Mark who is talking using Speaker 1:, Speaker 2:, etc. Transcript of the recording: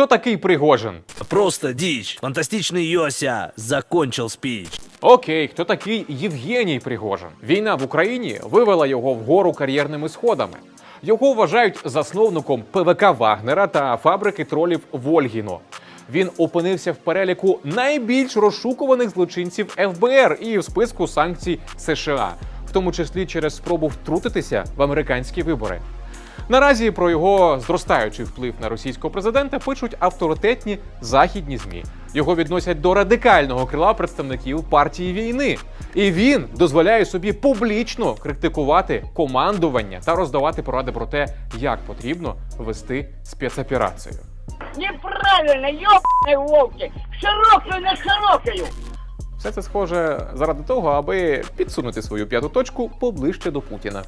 Speaker 1: хто такий Пригожин?
Speaker 2: Просто дичь. Фантастичный Йося закончил спич.
Speaker 1: Окей, хто такий Євгеній Пригожин? Війна в Україні вивела його вгору кар'єрними сходами. Його вважають засновником ПВК Вагнера та фабрики тролів Вольгіно. Він опинився в переліку найбільш розшукуваних злочинців ФБР і в списку санкцій США, в тому числі через спробу втрутитися в американські вибори. Наразі про його зростаючий вплив на російського президента пишуть авторитетні західні змі. Його відносять до радикального крила представників партії війни, і він дозволяє собі публічно критикувати командування та роздавати поради про те, як потрібно вести спецоперацію.
Speaker 3: Неправильно, ёбаные волки! Широкую над широкою!
Speaker 1: Все це схоже заради того, аби підсунути свою п'яту точку поближче до Путіна.